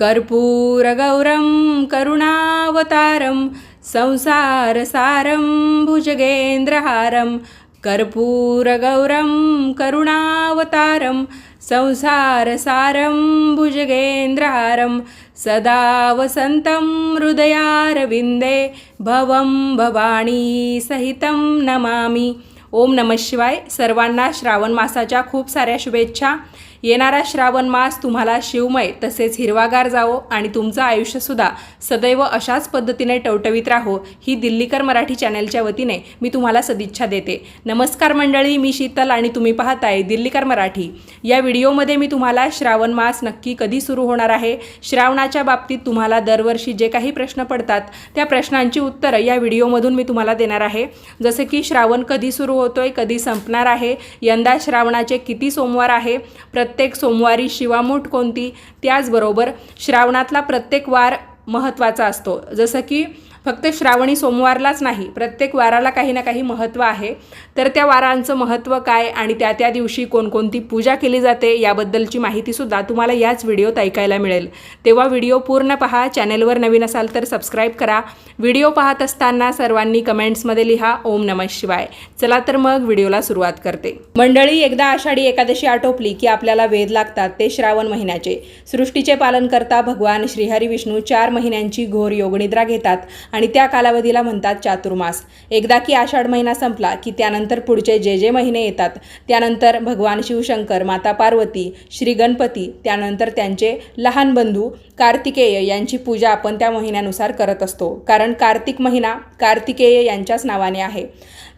कर्पूरगौरं करुणावतारं संसारसारं भुजगेन्द्रहारं कर्पूरगौरं करुणावतारं संसारसारं भुजगेन्द्रहारं सदा वसन्तं हृदयारविन्दे भवं भवानी सहितं नमामि. ओम नमः शिवाय सर्वांना श्रावण मासाच्या खूप साऱ्या शुभेच्छा. येणारा श्रावण मास तुम्हाला शिवमय तसेच हिरवागार जावो आणि तुमचं आयुष्यसुद्धा सदैव अशाच पद्धतीने टवटवीत राहो ही दिल्लीकर मराठी चॅनलच्या वतीने मी तुम्हाला सदिच्छा देते. नमस्कार मंडळी मी शीतल आणि तुम्ही पाहताय दिल्लीकर मराठी. या व्हिडिओमध्ये मी तुम्हाला श्रावण मास नक्की कधी सुरू होणार आहे श्रावणाच्या बाबतीत तुम्हाला दरवर्षी जे काही प्रश्न पडतात त्या प्रश्नांची उत्तरं या व्हिडिओमधून मी तुम्हाला देणार आहे. जसे की श्रावण कधी सुरू होतोय कधी संपणार आहे यंदा श्रावणाचे किती सोमवार आहे प्रत्येक प्रत्येक सोमवारी शिवामूठ कोणती? त्याचबरोबर श्रावणातला प्रत्येक वार महत्त्वाचा असतो. जसं की फक्त श्रावणी सोमवारलाच नाही प्रत्येक वाराला काही ना काही महत्त्व आहे. तर त्या वारांचं महत्त्व काय आणि त्या त्या दिवशी कोणकोणती पूजा केली जाते याबद्दलची माहितीसुद्धा तुम्हाला याच व्हिडिओत ऐकायला मिळेल. तेव्हा व्हिडिओ पूर्ण पहा चॅनेलवर नवीन असाल तर सबस्क्राईब करा. व्हिडिओ पाहत असताना सर्वांनी कमेंट्समध्ये लिहा ओम नमः शिवाय. चला तर मग व्हिडिओला सुरुवात करते. मंडळी एकदा आषाढी एकादशी आटोपली की आपल्याला वेध लागतात ते श्रावण महिन्याचे. सृष्टीचे पालन करता भगवान श्रीहरी विष्णू चार महिन्यांची घोर योगनिद्रा घेतात आणि त्या कालावधीला म्हणतात चातुर्मास. एकदा की आषाढ महिना संपला की त्यानंतर पुढचे जे जे महिने येतात त्यानंतर भगवान शिवशंकर माता पार्वती श्री गणपती त्यानंतर त्यांचे लहान बंधू कार्तिकेय यांची पूजा आपण त्या महिन्यानुसार करत असतो. कारण कार्तिक महिना कार्तिकेय यांच्याच नावाने आहे.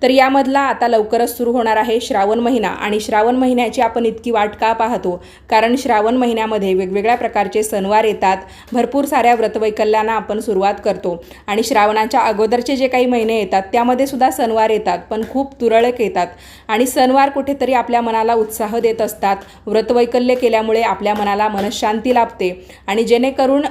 तर यामधला आता लवकरच सुरू होणार आहे श्रावण महिना आणि श्रावण महिन्याची आपण इतकी वाट का पाहतो? कारण श्रावण महिन्यामध्ये वेगवेगळ्या प्रकारचे सणवार येतात. भरपूर साऱ्या व्रतवैकल्यांना आपण सुरुवात करतो. आणि श्रावणाच्या अगोदरचे जे काही महिने येतात त्यामध्ये सुद्धा सणवार येतात पण खूप तुरळक येतात. आणि सणवार कुठेतरी आपल्या मनाला उत्साह देत असतात. व्रतवैकल्य केल्यामुळे आपल्या मनाला मनशांती लाभते. आणि जेणेकरून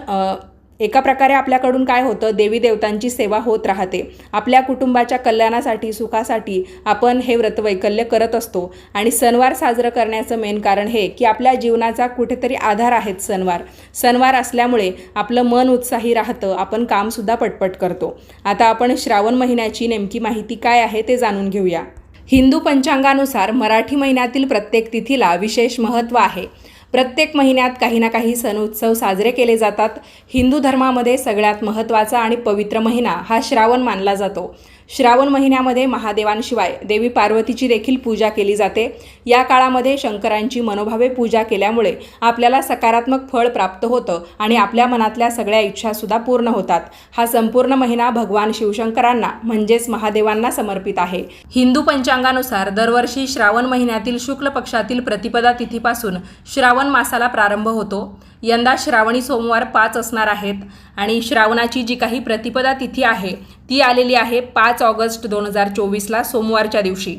एका प्रकारे आपल्याकडून काय होतं? देवी देवतांची सेवा होत राहते. आपल्या कुटुंबाच्या कल्याणासाठी सुखासाठी आपण हे व्रतवैकल्य करत असतो. आणि सणवार साजरं करण्याचं मेन कारण हे की आपल्या जीवनाचा कुठेतरी आधार आहेत सणवार. सणवार असल्यामुळे आपलं मन उत्साही राहतं. आपण कामसुद्धा पटपट करतो. आता आपण श्रावण महिन्याची नेमकी माहिती काय आहे ते जाणून घेऊया. हिंदू पंचांगानुसार मराठी महिन्यातील प्रत्येक तिथीला विशेष महत्त्व आहे. प्रत्येक महिन्यात काही ना काही सण उत्सव साजरे केले जातात. हिंदू धर्मामध्ये सगळ्यात महत्त्वाचा आणि पवित्र महिना हा श्रावण मानला जातो. श्रावण महिन्यामध्ये महादेवांशिवाय देवी पार्वतीची देखील पूजा केली जाते. या काळामध्ये शंकरांची मनोभावे पूजा केल्यामुळे आपल्याला सकारात्मक फळ प्राप्त होतं आणि आपल्या मनातल्या सगळ्या इच्छासुद्धा पूर्ण होतात. हा संपूर्ण महिना भगवान शिवशंकरांना म्हणजेच महादेवांना समर्पित आहे. हिंदू पंचांगानुसार दरवर्षी श्रावण महिन्यातील शुक्ल पक्षातील प्रतिपदा तिथीपासून श्रावण मासाला प्रारंभ होतो. यंदा श्रावणी सोमवार पाच असणार आहेत आणि श्रावणाची जी काही प्रतिपदा तिथी आहे ती आलेली आहे पाच ऑगस्ट दोन हजार चोवीसला सोमवारच्या दिवशी.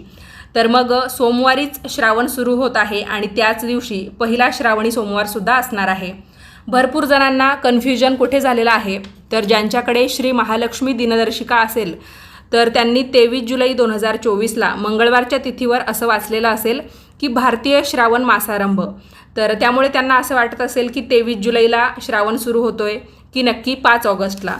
तर मग सोमवारीच श्रावण सुरू होत आहे आणि त्याच दिवशी पहिला श्रावणी सोमवारसुद्धा असणार आहे. भरपूर जणांना कन्फ्युजन कुठे झालेलं आहे? तर ज्यांच्याकडे श्री महालक्ष्मी दिनदर्शिका असेल तर त्यांनी तेवीस जुलै दोन हजार चोवीसला मंगळवारच्या तिथीवर असं वाचलेलं असेल की भारतीय श्रावण मासारंभ तर त्यामुळे त्यांना असं वाटत असेल की तेवीस जुलैला श्रावण सुरू होतोय की नक्की पाच ऑगस्टला.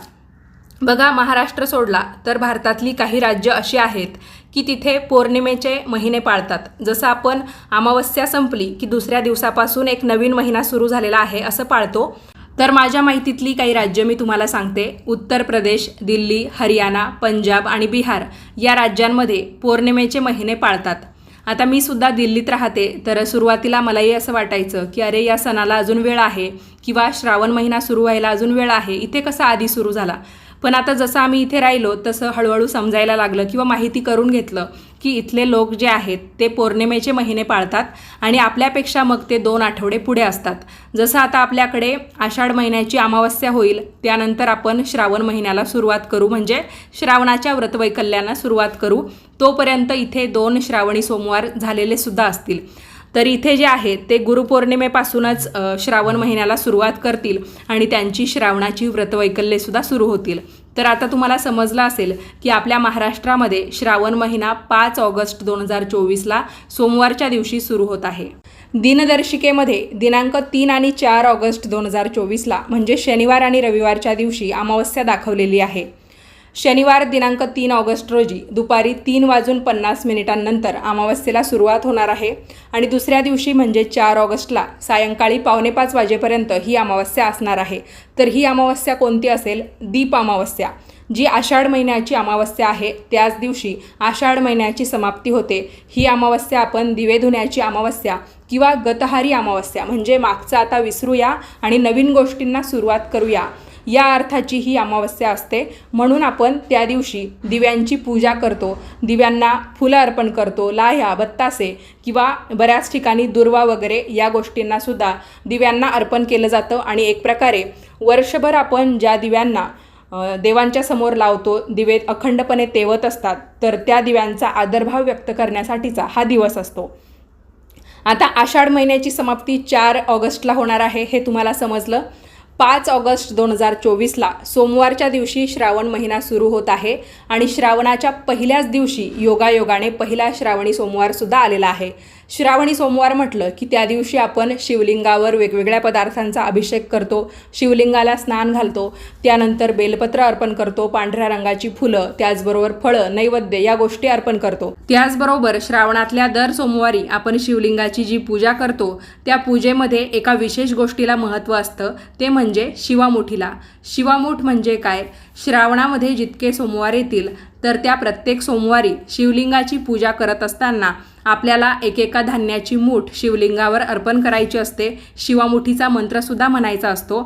बघा महाराष्ट्र सोडला तर भारतातली काही राज्य अशी आहेत की तिथे पौर्णिमेचे महिने पाळतात. जसं आपण अमावस्या संपली की दुसऱ्या दिवसापासून एक नवीन महिना सुरू झालेला आहे असं पाळतो. तर माझ्या माहितीतली काही राज्य मी तुम्हाला सांगते. उत्तर प्रदेश दिल्ली हरियाणा पंजाब आणि बिहार या राज्यांमध्ये पौर्णिमेचे महिने पाळतात. आता मी सुद्धा दिल्लीत राहते तर सुरुवातीला मलाही असं वाटायचं की अरे या सणाला अजून वेळ आहे किंवा श्रावण महिना सुरू व्हायला अजून वेळ आहे इथे कसा आधी सुरू झाला? पण आता जसं आम्ही इथे राहिलो तसं हळूहळू समजायला लागलं किंवा माहिती करून घेतलं की इथले लोक जे आहेत ते पौर्णिमेचे महिने पाळतात आणि आपल्यापेक्षा मग ते दोन आठवडे पुढे असतात. जसं आता आपल्याकडे आषाढ महिन्याची अमावस्या होईल त्यानंतर आपण श्रावण महिन्याला सुरुवात करू. म्हणजे श्रावणाच्या व्रतवैकल्यांना सुरुवात करू. तोपर्यंत इथे दोन श्रावणी सोमवार झालेले सुद्धा असतील. तर इथे जे आहेत ते गुरुपौर्णिमेपासूनच श्रावण महिन्याला सुरुवात करतील आणि त्यांची श्रावणाची व्रतवैकल्येसुद्धा सुरू होतील. तर आता तुम्हाला समजलं असेल की आपल्या महाराष्ट्रामध्ये श्रावण महिना पाच ऑगस्ट दोन हजार चोवीसला सोमवारच्या दिवशी सुरू होत आहे. दिनदर्शिकेमध्ये दिनांक तीन आणि चार ऑगस्ट दोन हजार चोवीसला म्हणजे शनिवार आणि रविवारच्या दिवशी अमावस्या दाखवलेली आहे. शनिवार दिनांक तीन ऑगस्ट रोजी दुपारी तीन वाजून पन्नास मिनिटांनंतर अमावस्येला सुरुवात होणार आहे आणि दुसऱ्या दिवशी म्हणजे चार ऑगस्टला सायंकाळी पावणेपाच वाजेपर्यंत ही अमावस्या असणार आहे. तर ही अमावस्या कोणती असेल? दीप अमावस्या जी आषाढ महिन्याची अमावस्या आहे. त्याच दिवशी आषाढ महिन्याची समाप्ती होते. ही अमावस्या आपण दिवे धुण्याची अमावस्या किंवा गतहारी अमावस्या म्हणजे मागचं आता विसरूया आणि नवीन गोष्टींना सुरुवात करूया. या अर्थाची ही अमावस्या असते. म्हणून आपण त्या दिवशी दिव्यांची पूजा करतो. दिव्यांना फुलं अर्पण करतो. लाह्या बत्तासे किंवा बऱ्याच ठिकाणी दुर्वा वगैरे या गोष्टींनासुद्धा दिव्यांना अर्पण केलं जातं. आणि एक प्रकारे वर्षभर आपण ज्या दिव्यांना देवांच्या समोर लावतो दिवे अखंडपणे तेवत असतात तर त्या दिव्यांचा आदरभाव व्यक्त करण्यासाठीचा हा दिवस असतो. आता आषाढ महिन्याची समाप्ती चार ऑगस्टला होणार आहे हे तुम्हाला समजलं. पाच ऑगस्ट दोन हजार चोवीसला सोमवारच्या दिवशी श्रावण महिना सुरू होत आहे आणि श्रावणाच्या पहिल्याच दिवशी योगायोगाने पहिला श्रावणी सोमवारसुद्धा आलेला आहे. श्रावणी सोमवार म्हटलं की त्या दिवशी आपण शिवलिंगावर वेगवेगळ्या पदार्थांचा अभिषेक करतो. शिवलिंगाला स्नान घालतो. त्यानंतर बेलपत्र अर्पण करतो. पांढऱ्या रंगाची फुलं त्याचबरोबर फळं नैवेद्य या गोष्टी अर्पण करतो. त्याचबरोबर श्रावणातल्या दर सोमवारी आपण शिवलिंगाची जी पूजा करतो त्या पूजेमध्ये एका विशेष गोष्टीला महत्त्व असतं. ते म्हणजे शिवामुठीला. शिवामूठ म्हणजे काय? श्रावणामध्ये जितके सोमवार येतील तर त्या प्रत्येक सोमवारी शिवलिंगाची पूजा करत असताना आपल्याला एकेका धान्याची मूठ शिवलिंगावर अर्पण करायची असते. शिवामुठीचा मंत्रसुद्धा म्हणायचा असतो.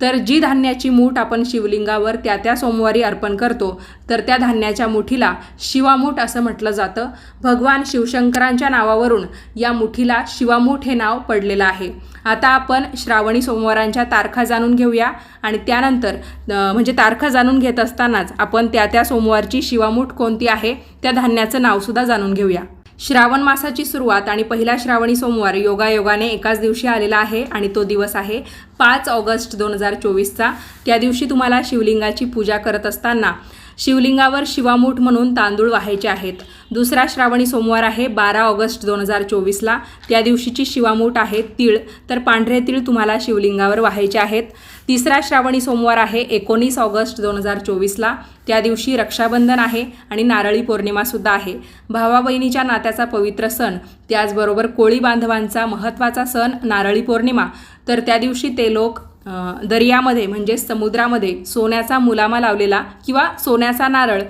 तर जी धान्याची मूठ आपण शिवलिंगावर त्या त्या सोमवारी अर्पण करतो तर त्या धान्याच्या मुठीला शिवामूठ असं म्हटलं जातं. भगवान शिवशंकरांच्या नावावरून या मुठीला शिवामूठ हे नाव पडलेलं आहे. आता आपण श्रावणी सोमवारांच्या तारखा जाणून घेऊया आणि त्यानंतर म्हणजे तारखा जाणून घेत असतानाच आपण त्या त्या सोमवारची शिवामूठ कोणती आहे त्या धान्याचं नावसुद्धा जाणून घेऊया. श्रावण मासाची सुरुवात आणि पहिला श्रावणी सोमवार योगायोगाने एकाच दिवशी आलेला आहे आणि तो दिवस आहे पाच ऑगस्ट दोन हजार चोवीसचा. त्या दिवशी तुम्हाला शिवलिंगाची पूजा करत असताना शिवलिंगावर शिवामूठ म्हणून तांदूळ व्हायचे आहेत. दुसरा श्रावणी सोमवार आहे बारा ऑगस्ट दोन हजार चोवीसला. त्या दिवशीची शिवामूठ आहे तीळ. तर पांढरे तीळ तुम्हाला शिवलिंगावर व्हायचे आहेत. तिसरा श्रावणी सोमवार आहे एकोणीस ऑगस्ट दोन हजार चोवीसला. त्या दिवशी रक्षाबंधन आहे आणि नारळी पौर्णिमासुद्धा आहे. भावा बहिणीच्या नात्याचा पवित्र सण. त्याचबरोबर कोळी बांधवांचा महत्त्वाचा सण नारळी पौर्णिमा. तर त्या दिवशी ते लोक दर्यामध्ये म्हणजे समुद्रामध्ये सोन्याचा मुलामा लावलेला किंवा सोन्याचा नारळ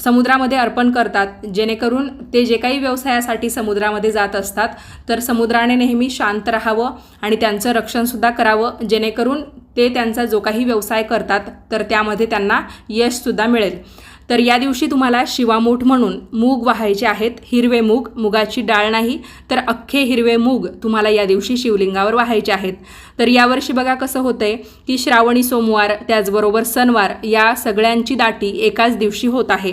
समुद्रामध्ये अर्पण करतात. जेणेकरून ते जे काही व्यवसायासाठी समुद्रामध्ये जात असतात तर समुद्राने नेहमी शांत राहावं आणि त्यांचं रक्षणसुद्धा करावं. जेणेकरून ते त्यांचा जो काही व्यवसाय करतात तर त्यामध्ये त्यांना यशसुद्धा मिळेल. तर या दिवशी तुम्हाला शिवामूठ म्हणून मूग वाहायचे आहेत. हिरवे मूग मुगाची डाळ नाही तर अख्खे हिरवे मूग तुम्हाला या दिवशी शिवलिंगावर वाहायचे आहेत. तर यावर्षी बघा कसं होतंय की श्रावणी सोमवार त्याचबरोबर सणवार या सगळ्यांची दाटी एकाच दिवशी होत आहे.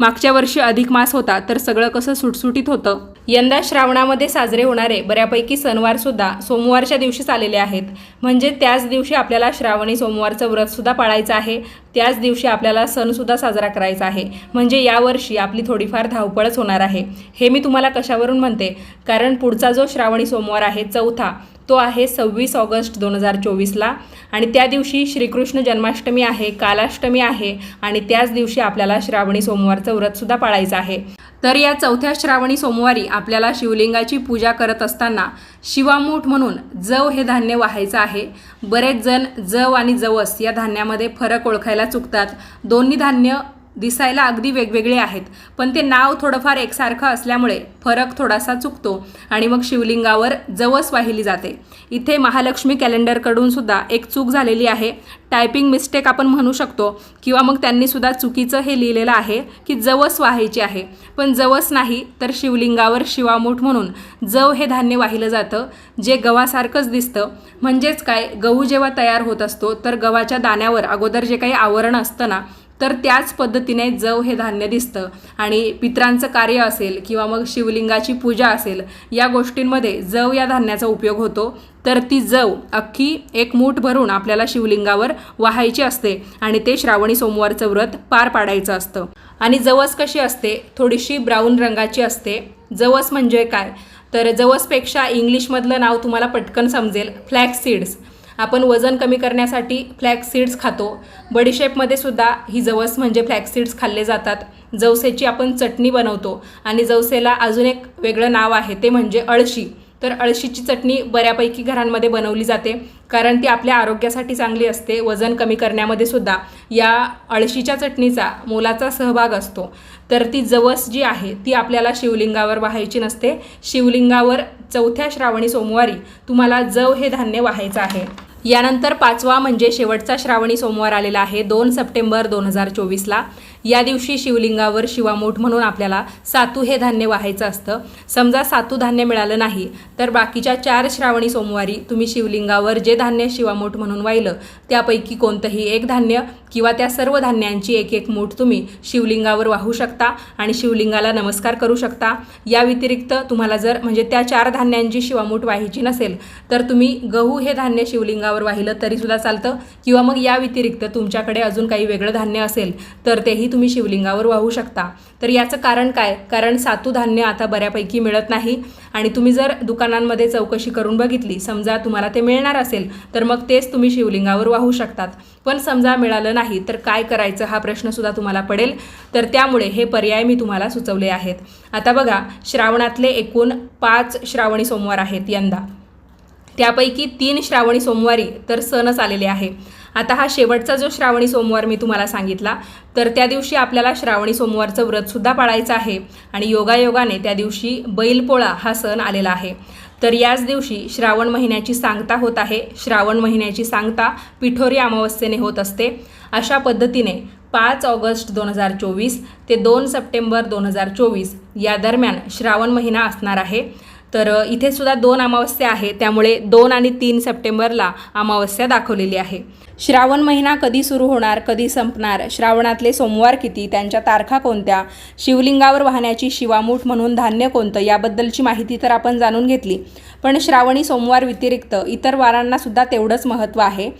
मागच्या वर्षी अधिक मास होता तर सगळं कसं सुटसुटीत होतं. यंदा श्रावणामध्ये साजरे होणारे बऱ्यापैकी सणवारसुद्धा सोमवारच्या दिवशीच आलेले आहेत. म्हणजे त्याच दिवशी आपल्याला श्रावणी सोमवारचं व्रतसुद्धा पाळायचं आहे. त्याच दिवशी आपल्याला सणसुद्धा साजरा करायचा आहे. म्हणजे यावर्षी आपली थोडीफार धावपळच होणार आहे. हे मी तुम्हाला कशावरून म्हणते? कारण पुढचा जो श्रावणी सोमवार आहे चौथा तो आहे सव्वीस ऑगस्ट दोन हजार चोवीसला. आणि त्या दिवशी श्रीकृष्ण जन्माष्टमी आहे कालाष्टमी आहे आणि त्याच दिवशी आपल्याला श्रावणी सोमवारचं व्रतसुद्धा पाळायचं आहे. तर या चौथ्या श्रावणी सोमवारी आपल्याला शिवलिंगाची पूजा करत असताना शिवामूठ म्हणून जव हे धान्य वाहायचं आहे. बरेच जण जव आणि जवस या धान्यामध्ये फरक ओळखायला चुकतात. दोन्ही धान्य दिसायला अगदी वेगवेगळे आहेत. पण ते नाव थोडंफार एकसारखं असल्यामुळे फरक थोडासा चुकतो आणि मग शिवलिंगावर जवस वाहिली जाते. इथे महालक्ष्मी कॅलेंडरकडून सुद्धा एक चूक झालेली आहे. टायपिंग मिस्टेक आपण म्हणू शकतो किंवा मग त्यांनी सुद्धा चुकीचं हे लिहिलेलं आहे की जवस वाहायची आहे. पण जवस नाही तर शिवलिंगावर शिवामूठ म्हणून जव हे धान्य वाहिलं जातं जे गव्हासारखंच दिसतं. म्हणजेच काय? गहू जेव्हा तयार होत असतो तर गव्हाच्या दाण्यावर अगोदर जे काही आवरण असतं ना तर त्याच पद्धतीने जव हे धान्य दिसतं. आणि पित्रांचं कार्य असेल किंवा मग शिवलिंगाची पूजा असेल या गोष्टींमध्ये जव या धान्याचा उपयोग होतो. तर ती जव अख्खी एक मूठ भरून आपल्याला शिवलिंगावर वाहायची असते आणि ते श्रावणी सोमवारचं व्रत पार पाडायचं असतं. आणि जवस कशी असते? थोडीशी ब्राऊन रंगाची असते. जवस म्हणजे काय? तर जवसपेक्षा इंग्लिशमधलं नाव तुम्हाला पटकन समजेल फ्लॅक्स सीड्स. आपण वजन कमी करण्यासाठी फ्लॅक्स सीड्स खातो. बडीशेपमध्ये सुद्धा ही जवस म्हणजे फ्लॅक्स सीड्स खाल्ले जातात. जवसेची आपण चटणी बनवतो आणि जवसेला अजून एक वेगळं नाव आहे ते म्हणजे अळशी. तर अळशीची चटणी बऱ्यापैकी घरांमध्ये बनवली जाते कारण ती आपल्या आरोग्यासाठी चांगली असते वजन कमी करण्यामध्ये सुद्धा. या अळशीच्या चटणीचा मोलाचा सहभाग असतो. तर ती जवस जी आहे ती आपल्याला शिवलिंगावर वाहायची नसते. शिवलिंगावर चौथ्या श्रावणी सोमवारी तुम्हाला जव हे धान्य वाहायचं आहे. यानंतर पाचवा म्हणजे शेवटचा श्रावणी सोमवार आलेला आहे दोन सप्टेंबर दोन हजार चोवीसला. या दिवशी शिवलिंगावर शिवामूठ म्हणून आपल्याला सातू हे धान्य वाहायचं असतं. समजा सातू धान्य मिळालं नाही तर बाकीच्या चार श्रावणी सोमवारी तुम्ही शिवलिंगावर जे धान्य शिवामोठ म्हणून वाहिलं त्यापैकी कोणतंही एक धान्य किंवा त्या सर्व धान्यांची एक एक मूठ तुम्ही शिवलिंगावर वाहू शकता आणि शिवलिंगाला नमस्कार करू शकता. या व्यतिरिक्त तुम्हाला जर म्हणजे त्या चार धान्यांची शिवामूठ वाहायची नसेल तर तुम्ही गहू हे धान्य शिवलिंगावर वाहिलं तरीसुद्धा चालतं. किंवा मग या व्यतिरिक्त तुमच्याकडे अजून काही वेगळं धान्य असेल तर तेही तुम्ही शिवलिंगावर वाहू शकता. तर याचं कारण काय? कारण सातू धान्य आता बऱ्यापैकी मिळत नाही आणि तुम्ही जर दुकानांमध्ये चौकशी करून बघितली समजा तुम्हाला ते मिळणार असेल तर मग तेच तुम्ही शिवलिंगावर वाहू शकतात. पण समजा मिळालं नाही तर काय करायचं हा प्रश्नसुद्धा तुम्हाला पडेल. तर त्यामुळे हे पर्याय मी तुम्हाला सुचवले आहेत. आता बघा श्रावणातले एकूण पाच श्रावणी सोमवार आहेत यंदा. त्यापैकी तीन श्रावणी सोमवारी तर सणच आलेले आहे. आता हा शेवटचा जो श्रावणी सोमवार मी तुम्हाला सांगितला तर त्या दिवशी आपल्याला श्रावणी सोमवारचं व्रतसुद्धा पाळायचं आहे आणि योगायोगाने त्या दिवशी बैलपोळा हा सण आलेला आहे. तर याच दिवशी श्रावण महिन्याची सांगता होत आहे. श्रावण महिन्याची सांगता पिठोरी अमावस्येने होत असते. अशा पद्धतीने पाच ऑगस्ट दोन हजार चोवीस ते दोन सप्टेंबर दोन हजार चोवीस या दरम्यान श्रावण महिना असणार आहे. तर इथे सुद्धा दोन अमावस्या आहे त्यामुळे दोन आणि तीन सप्टेंबरला अमावस्या दाखवलेली आहे. श्रावण महिना कधी सुरू होणार कधी संपणार श्रावणातले सोमवार किती त्यांच्या तारखा कोणत्या शिवलिंगावर वाहण्याची शिवामूठ म्हणून धान्य कोणतं याबद्दलची माहिती तर आपण जाणून घेतली. पण श्रावणी सोमवार व्यतिरिक्त इतर वारांना सुद्धा तेवढंच महत्त्व आहे.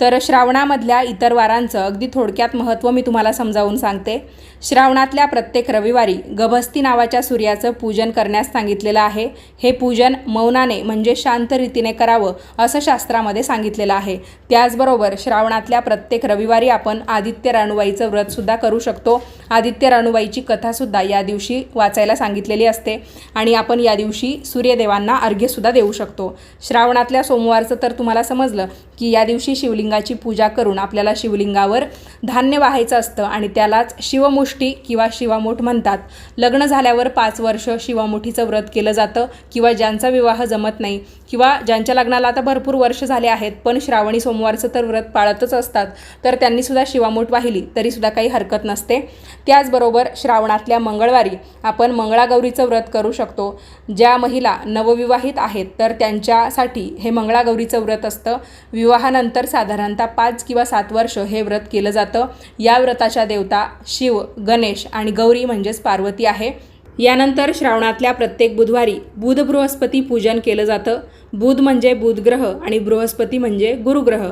तर श्रावणामधल्या इतर वारांचं अगदी थोडक्यात महत्त्व मी तुम्हाला समजावून सांगते. श्रावणातल्या प्रत्येक रविवारी गभस्ती नावाच्या सूर्याचं पूजन करण्यास सांगितलेलं आहे. हे पूजन मौनाने म्हणजे शांत रीतीने करावं असं शास्त्रामध्ये सांगितलेलं आहे. त्याचबरोबर श्रावणातल्या प्रत्येक रविवारी आपण आदित्य राणुबाईचं व्रतसुद्धा करू शकतो. आदित्य राणुबाईची कथासुद्धा या दिवशी वाचायला सांगितलेली असते आणि आपण या दिवशी सूर्यदेवांना अर्घ्यसुद्धा देऊ शकतो. श्रावणातल्या सोमवारचं तर तुम्हाला समजलं की या दिवशी शिवलिंग शिवलिंगाची पूजा करून आपल्याला शिवलिंगावर धान्य वाहायचं असतं आणि त्यालाच शिवमुष्टी किंवा शिवामूठ म्हणतात. लग्न झाल्यावर पाच वर्ष शिवामुठीचं व्रत केलं जातं किंवा ज्यांचा विवाह जमत नाही किंवा ज्यांच्या लग्नाला आता भरपूर वर्ष झाले आहेत पण श्रावणी सोमवारचं तर व्रत पाळतच असतात. तर त्यांनीसुद्धा शिवामूठ वाहिली तरीसुद्धा काही हरकत नसते. त्याचबरोबर श्रावणातल्या मंगळवारी आपण मंगळागौरीचं व्रत करू शकतो. ज्या महिला नवविवाहित आहेत तर त्यांच्यासाठी हे मंगळागौरीचं व्रत असतं. विवाहानंतर साधारणतः पाच किंवा सात वर्ष हे व्रत केलं जातं. या व्रताच्या देवता शिव गणेश आणि गौरी म्हणजेच पार्वती आहे. यानंतर श्रावणातल्या प्रत्येक बुधवारी बुध बृहस्पती पूजन केलं जातं. बुध म्हणजे बुधग्रह आणि बृहस्पती म्हणजे गुरुग्रह.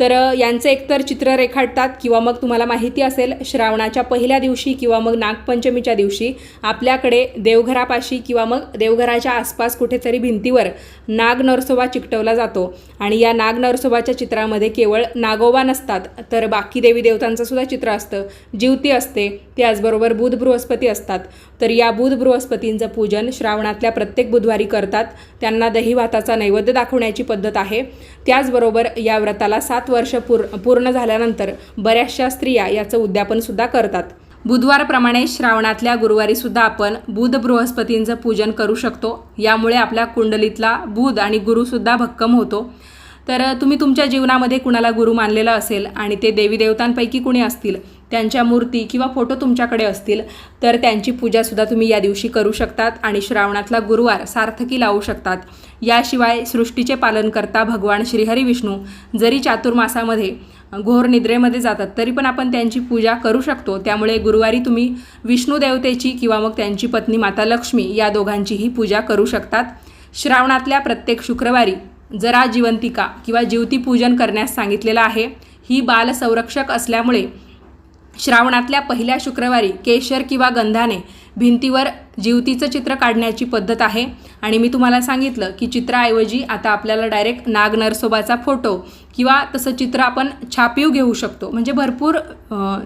तर यांचं एकतर चित्र रेखाटतात किंवा मग तुम्हाला माहिती असेल श्रावणाच्या पहिल्या दिवशी किंवा मग नागपंचमीच्या दिवशी आपल्याकडे देवघरापाशी किंवा मग देवघराच्या आसपास कुठेतरी भिंतीवर नाग नरसोबा चिकटवला जातो. आणि या नाग नरसोबाच्या चित्रामध्ये केवळ नागोबा नसतात तर बाकी देवी देवतांचं सुद्धा चित्र असतं. जीवती असते त्याचबरोबर बुध बृहस्पती असतात. तर या बुध बृहस्पतींचं पूजन श्रावणातल्या प्रत्येक बुधवारी करतात. त्यांना दहीभाताचा नैवेद्य दाखवण्याची पद्धत आहे. त्याचबरोबर या व्रताला सात वर्ष पूर पूर्ण झाल्यानंतर बऱ्याचशा स्त्रिया याचं उद्यापनसुद्धा करतात. बुधवारप्रमाणे श्रावणातल्या गुरुवारी सुद्धा आपण बुध बृहस्पतींचं पूजन करू शकतो. यामुळे आपल्या कुंडलीतला बुध आणि गुरुसुद्धा भक्कम होतो. तर तुम्ही तुमच्या जीवनामध्ये कुणाला गुरु मानलेला असेल आणि ते देवी देवतांपैकी कुणी असतील त्यांच्या मूर्ती किंवा फोटो तुमच्याकडे असतील तर त्यांची पूजासुद्धा तुम्ही या दिवशी करू शकतात आणि श्रावणातला गुरुवार सार्थकी लावू शकतात. याशिवाय सृष्टीचे पालन करता भगवान श्रीहरी विष्णू जरी चातुर्मासामध्ये घोर निद्रेमध्ये जातात तरी पण आपण त्यांची पूजा करू शकतो. त्यामुळे गुरुवारी तुम्ही विष्णू देवतेची किंवा मग त्यांची पत्नी माता लक्ष्मी या दोघांचीही पूजा करू शकतात. श्रावणातल्या प्रत्येक शुक्रवारी जरा जिवंतिका किंवा जिवती पूजन करण्यास सांगितलेलं आहे. ही बालसंरक्षक असल्यामुळे श्रावणातल्या पहिल्या शुक्रवारी केशर किंवा गंधाने भिंतीवर जिवतीचं चित्र काढण्याची पद्धत आहे. आणि मी तुम्हाला सांगितलं की चित्राऐवजी आता आपल्याला डायरेक्ट नाग नरसोबाचा फोटो किंवा तसं चित्र आपण छापीव घेऊ शकतो. म्हणजे भरपूर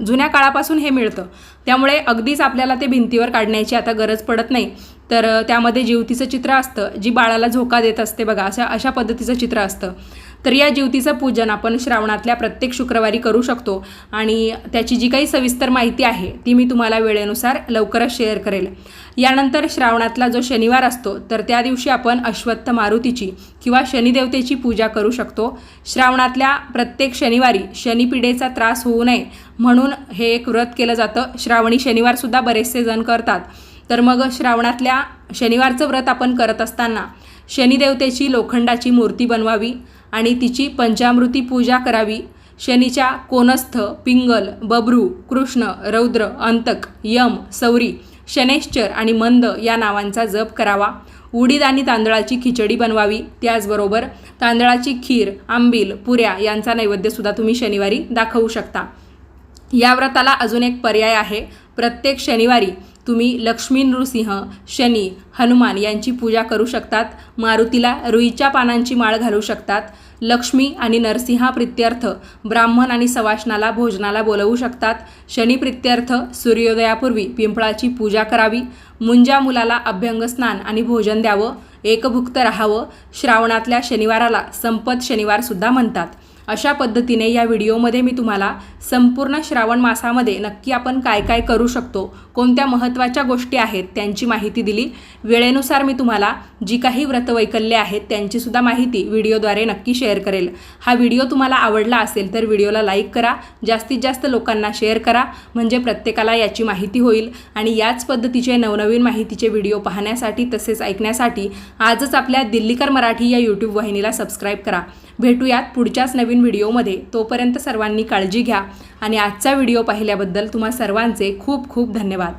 जुन्या काळापासून हे मिळतं. त्यामुळे अगदीच आपल्याला ते भिंतीवर काढण्याची आता गरज पडत नाही. तर त्यामध्ये जीवतीचं चित्र असतं जी बाळाला झोका देत असते बघा अशा अशा पद्धतीचं चित्र असतं. तर या जिवतीचं पूजन आपण श्रावणातल्या प्रत्येक शुक्रवारी करू शकतो आणि त्याची जी काही सविस्तर माहिती आहे ती मी तुम्हाला वेळेनुसार लवकरच शेअर करेल. यानंतर श्रावणातला जो शनिवार असतो तर त्या दिवशी आपण अश्वत्थ मारुतीची किंवा शनिदेवतेची पूजा करू शकतो. श्रावणातल्या प्रत्येक शनिवारी शनिपिडेचा त्रास होऊ नये म्हणून हे एक व्रत केलं जातं. श्रावणी शनिवारसुद्धा बरेचसे जण करतात. तर मग श्रावणातल्या शनिवारचं व्रत आपण करत असताना शनिदेवतेची लोखंडाची मूर्ती बनवावी आणि तिची पंचामृती पूजा करावी. शनीच्या कोनस्थ पिंगल बब्रू कृष्ण रौद्र अंतक यम सौरी शनेश्चर आणि मंद या नावांचा जप करावा. उडीद आणि तांदळाची खिचडी बनवावी. त्याचबरोबर तांदळाची खीर आंबील पुऱ्या यांचा नैवेद्यसुद्धा तुम्ही शनिवारी दाखवू शकता. या व्रताला अजून एक पर्याय आहे. प्रत्येक शनिवारी तुम्ही लक्ष्मी नृसिंह शनी हनुमान यांची पूजा करू शकतात. मारुतीला रुईच्या पानांची माळ घालू शकतात. लक्ष्मी आणि नरसिंहा प्रित्यर्थ ब्राह्मण आणि सवाशनाला भोजनाला बोलवू शकतात. शनी प्रित्यर्थ सूर्योदयापूर्वी पिंपळाची पूजा करावी. मुंजा मुलाला अभ्यंग स्नान आणि भोजन द्यावं. एकभुक्त राहावं. श्रावणातल्या शनिवाराला संपत शनिवारसुद्धा म्हणतात. अशा पद्धतीने या व्हिडिओमध्ये मी तुम्हाला संपूर्ण श्रावण मासामध्ये नक्की आपण काय काय करू शकतो कोणत्या महत्त्वाच्या गोष्टी आहेत त्यांची माहिती दिली. वेळेनुसार मी तुम्हाला जी काही व्रतवैकल्ये आहेत त्यांचीसुद्धा माहिती व्हिडिओद्वारे नक्की शेअर करेल. हा व्हिडिओ तुम्हाला आवडला असेल तर व्हिडिओला लाईक करा जास्तीत जास्त लोकांना शेअर करा म्हणजे प्रत्येकाला याची माहिती होईल. आणि याच पद्धतीचे नवनवीन माहितीचे व्हिडिओ पाहण्यासाठी तसेच ऐकण्यासाठी आजच आपल्या दिल्लीकर मराठी या यूट्यूब वाहिनीला सबस्क्राईब करा. भेटूयात पुढच्याच नवीन व्हिडिओमध्ये. तोपर्यंत सर्वांनी काळजी घ्या. आणि आजचा व्हिडिओ पाहिल्याबद्दल तुम्हा सर्वांचे खूप खूप धन्यवाद.